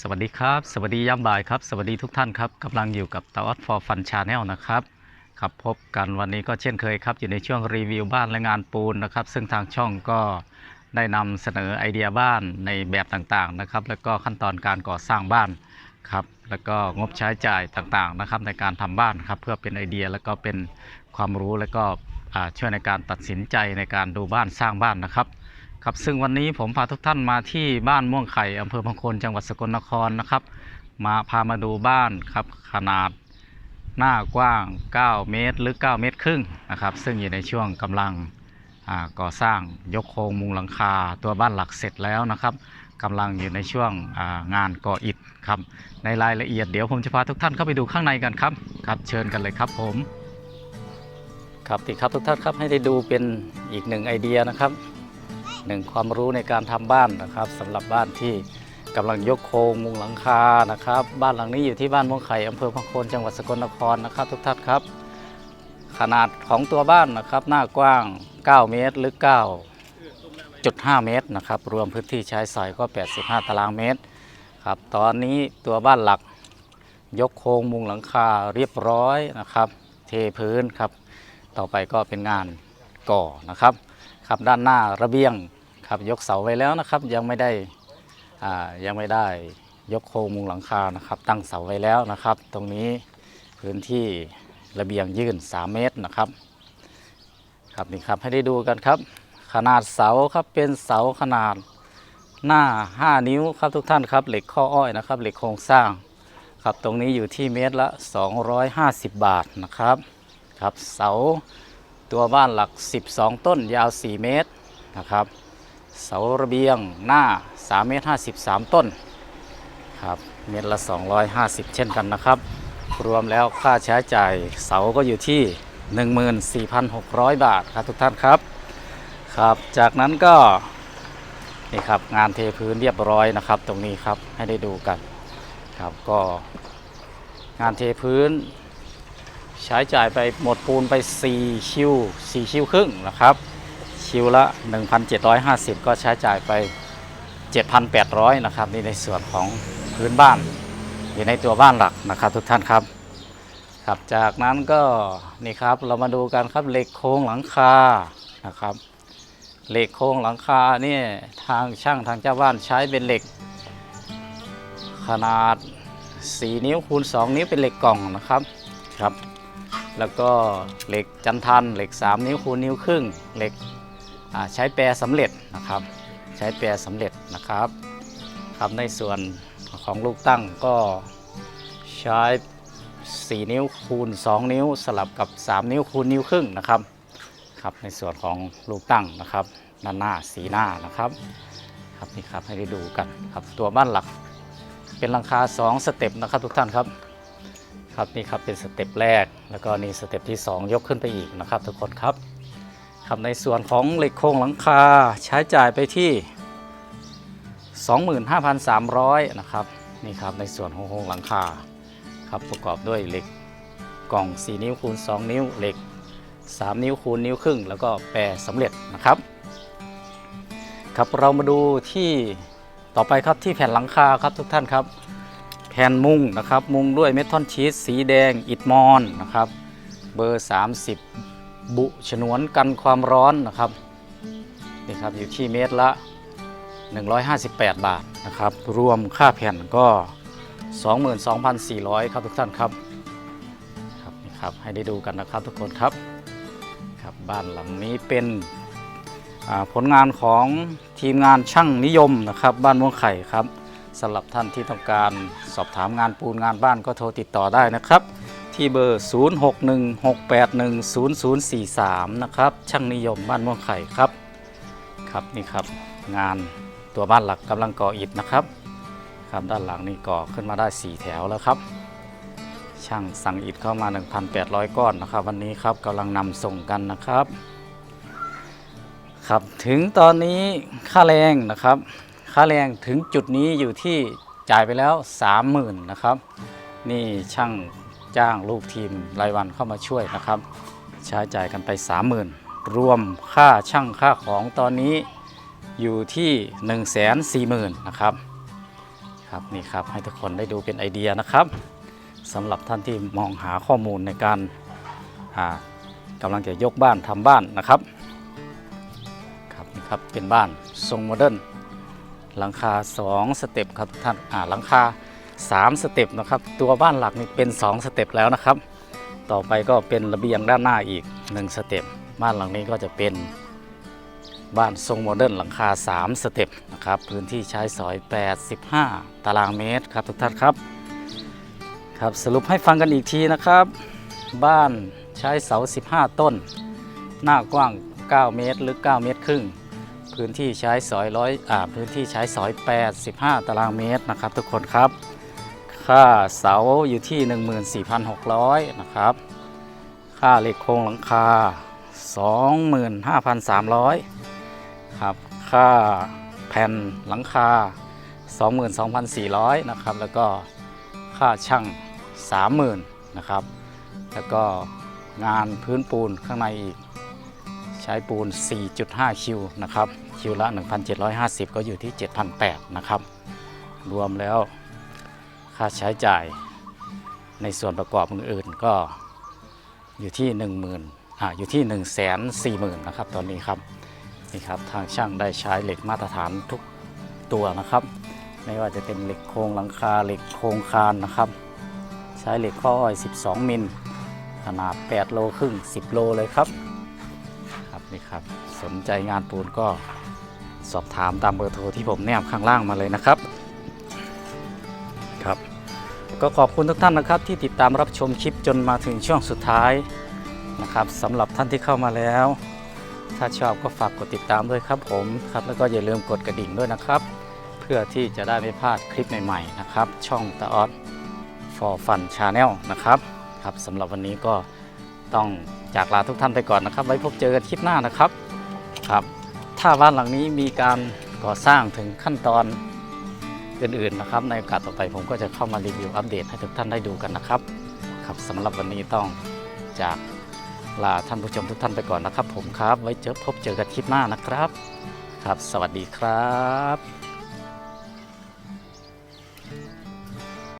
สวัสดีครับ สวัสดียามบ่ายครับ สวัสดีทุกท่านครับกำลังอยู่กับตาออดฟอร์ฟันชาแนลนะครับครับพบกันวันนี้ก็เช่นเคยครับ อยู่ในช่วงรีวิวบ้านและงานปูนนะครับ ซึ่งทางช่องก็ได้นำเสนอไอเดียบ้านในแบบต่างๆนะครับ แล้วก็ขั้นตอนการก่อสร้างบ้านครับ แล้วก็งบใช้จ่ายต่างๆนะครับ ในการทำบ้านครับ เพื่อเป็นไอเดียแล้วก็เป็นความรู้แล้วก็ช่วยในการตัดสินใจในการดูบ้านสร้างบ้านนะครับ ครับซึ่งวันนี้ผมพาทุกท่านมาที่บ้านม่วงไข่อำเภอพังคนจังหวัดสกลนครนะครับ มาพามาดูบ้านครับขนาดหน้ากว้าง 9 เมตรหรือ9เมตรครึ่งนะครับ ซึ่งอยู่ในช่วงกำลังก่อสร้างยกโครงมุงหลังคาตัวบ้านหลักเสร็จแล้วนะครับกำลังอยู่ในช่วงงานก่ออิฐครับในรายละเอียดเดี๋ยวผมจะพาทุกท่านเข้าไปดูข้างในกันครับครับเชิญกันเลยครับผมครับติครับทุกท่านครับให้ได้ดูเป็นอีกหนึ่งไอเดียนะครับ หนึ่งความรู้ในการทำบ้านนะครับสำหรับบ้านที่กำลังยกโครงมุงหลังคานะครับ บ้านหลังนี้อยู่ที่บ้านม่วงไข่อำเภอพังโคนจังหวัดสกลนครนะครับ ทุกท่านครับ ขนาดของตัวบ้านนะครับ หน้ากว้าง 9 เมตรหรือ9.5 เมตรนะครับ รวมพื้นที่ใช้สอยก็ 85 ตารางเมตรครับตอนนี้ตัวบ้านหลักยกโครงมุงหลังคาเรียบร้อยนะครับ เทพื้นครับ ต่อไปก็เป็นงานก่อนะครับ ครับด้านหน้าระเบียง ครับยกเสาไว้แล้วนะครับยังไม่ได้ยังไม่ได้ยกโครงมุงหลังคานะครับตั้งเสาไว้แล้วนะครับ ตรงนี้พื้นที่ระเบียงยื่น 3 เมตรนะครับครับนี่ครับให้ได้ดูกันครับ ขนาดเสาครับเป็นเสาขนาดหน้า 5 นิ้วครับทุกท่านครับเหล็กข้ออ้อยนะครับเหล็กโครงสร้างครับตรงนี้อยู่ที่เมตรละ 250 บาทนะครับครับเสาตัวบ้านหลัก 12 ต้นยาว 4 เมตรนะครับ เสาระเบียงหน้า3เมตร53 ต้นครับเมตรละ 250 เช่นกันนะครับ รวมแล้วค่าใช้จ่ายเสาก็อยู่ที่ 14,600 บาทครับทุกท่านครับครับ จากนั้นก็นี่ครับงานเทพื้นเรียบร้อยนะครับ ตรงนี้ครับให้ได้ดูกันครับก็งานเทพื้น ใช้จ่ายไปหมดปูนไป4ชิว4ชิวครึ่งนะครับ ชิวละ 1,750 ก็ใช้จ่ายไป 7,800 นะครับนี่ในส่วนของพื้นบ้านอยู่ในตัวบ้านหลักนะครับทุกท่านครับครับจากนั้นก็นี่ครับเรามาดูกันครับเหล็กโครงหลังคานะครับเหล็กโครงหลังคาเนี่ยทางช่างทางเจ้าบ้านใช้เป็นเหล็ก ขนาด 4 นิ้วคูณ 2 นิ้วเป็นเหล็กกล่องนะครับครับ แล้วก็เหล็กจันทันเหล็ก 3 นิ้วคูณนิ้วครึ่งเหล็ก ใช้แปรสำเร็จนะครับ ใช้แปรสำเร็จนะครับครับในส่วนของลูกตั้งก็ใช้ 4 นิ้วคูณ 2 นิ้วสลับกับ 3 นิ้วคูณนิ้วครึ่งนะครับครับในส่วนของลูกตั้งนะครับด้านหน้าสีหน้านะครับครับนี่ครับให้ได้ดูกันครับตัวบ้านหลักเป็นลังคา 2 สเต็ปนะครับทุกท่านครับครับนี่ครับเป็นสเต็ปแรก แล้วก็นี่สเต็ปที่ 2 ยกขึ้นไปอีกนะครับทุกคนครับ ครับในส่วนของเหล็กโครงหลังคาใช้จ่ายไปที่ 25,300 นะครับนี่ครับในส่วนของโครงหลังคาครับประกอบด้วยเหล็กกล่อง 4 นิ้วคูณ 2 นิ้วเหล็ก 3 นิ้วคูณนิ้วครึ่ง แล้วก็แปรสำเร็จนะครับ ครับเรามาดูที่ต่อไปครับที่แผ่นหลังคาครับทุกท่านครับ แผ่นมุงนะครับ มุงด้วยเมทัลชีสสีแดงอิฐมอนนะครับเบอร์ 30 บุฉนวนกันความร้อนนะครับนี่ครับอยู่ที่เมตรละ 158 บาทนะครับ รวมค่าแผ่นก็ 22,400 ครับทุกท่านครับครับนี่ครับให้ได้ดูกันนะครับทุกคนครับครับบ้านหลังนี้เป็นผลงานของทีมงานช่างนิยมนะครับ บ้านม่วงไข่ครับสำหรับท่านที่ต้องการสอบถามงานปูนงานบ้านก็โทรติดต่อได้นะครับ ที่เบอร์ 0616810043 นะครับ ช่างนิยมบ้านม่วงไข่ครับ ครับนี่ครับงานตัวบ้านหลักกำลังก่ออิฐนะครับ ครับด้านหลังนี่ก่อขึ้นมาได้ 4 แถวแล้วครับ ช่างสั่งอิฐเข้ามา 1,800 ก้อนนะครับ วันนี้ครับกำลังนำส่งกันนะครับ ครับถึงตอนนี้ค่าแรงนะครับ ค่าแรงถึงจุดนี้อยู่ที่จ่ายไปแล้ว 30,000นะครับ นี่ช่าง จ้างลูกทีมรายวันเข้ามาช่วยนะครับ ใช้จ่ายกันไป 30,000 รวมค่าช่างค่าของตอนนี้อยู่ที่ 1 4 0 0 0 0นะครับครับนี่ครับให้ทุกคนได้ดูเป็นไอเดียนะครับสำหรับท่านที่มองหาข้อมูลในการอ่ากำลังจะยกบ้านทำบ้านนะครับครับนี่ครับเป็นบ้านทรงโมเดิร์นหลังคา 2 สเต็ปครับท่านหลังคา 3 สเต็ปนะครับ ตัวบ้านหลักนี่เป็น 2 สเต็ปแล้วนะครับ ต่อไปก็เป็นระเบียงด้านหน้าอีก 1 สเต็ปบ้านหลังนี้ก็จะเป็นบ้านทรงโมเดิร์นหลังคา 3 สเต็ปนะครับพื้นที่ใช้สอย 85 ตารางเมตรครับทุกท่านครับครับสรุปให้ฟังกันอีกทีนะครับ บ้านใช้เสา 15 ต้น หน้ากว้าง 9 เมตรหรือ 9 เมตรครึ่งพื้นที่ใช้สอยร้อยอ่าพื้นที่ใช้สอย 85 ตารางเมตรนะครับ ทุกคนครับ ค่าเสาอยู่ที่ 14,600 นะครับ ค่าเหล็กโครงหลังคา 25,300 ครับ ค่าแผ่นหลังคา 22,400 นะครับ แล้วก็ค่าช่าง 30,000 นะครับ แล้วก็งานพื้นปูนข้างในอีก ใช้ปูน 4.5 คิวนะครับ คิวละ 1,750 ก็อยู่ที่ 7,800 นะครับ รวมแล้ว ค่าใช้จ่ายในส่วนประกอบอื่นๆก็อยู่ที่ 10,000อ่าอยู่ที่ 1 4 0 0 0 0นะครับตอนนี้ครับนี่ครับทางช่างได้ใช้เหล็กมาตรฐานทุกตัวนะครับ ไม่ว่าจะเป็นเหล็กโครงหลังคาเหล็กโครงคานนะครับ ใช้เหล็กข้ออ้อย 12 มิลขนาด 8 โลครึ่ง 10 โลเลยครับครับนี่ครับสนใจงานปูนก็สอบถามตามเบอร์โทรที่ผมแนบข้างล่างมาเลยนะครับ ครับ ก็ขอบคุณทุกท่านนะครับ ที่ติดตามรับชมคลิปจนมาถึงช่วงสุดท้ายนะครับสำหรับท่านที่เข้ามาแล้ว ถ้าชอบก็ฝากกดติดตามด้วยครับผมครับแล้วก็อย่าลืมกดกระดิ่งด้วยนะครับ เพื่อที่จะได้ไม่พลาดคลิปใหม่ๆนะครับ ช่องตาออด for fun channel นะครับครับสำหรับวันนี้ก็ต้องจากลาทุกท่านไปก่อนนะครับ ไว้พบเจอกันคลิปหน้านะครับครับ ถ้าบ้านหลังนี้มีการก่อสร้างถึงขั้นตอน อื่นๆนะครับ ในโอกาสต่อไปผมก็จะเข้ามารีวิวอัปเดตให้ทุกท่านได้ดูกันนะครับครับสำหรับวันนี้ต้องจากลาท่านผู้ชมทุกท่านไปก่อนนะครับ ผมครับ ไว้เจอพบเจอกันคลิปหน้านะครับ ครับ สวัสดีครับ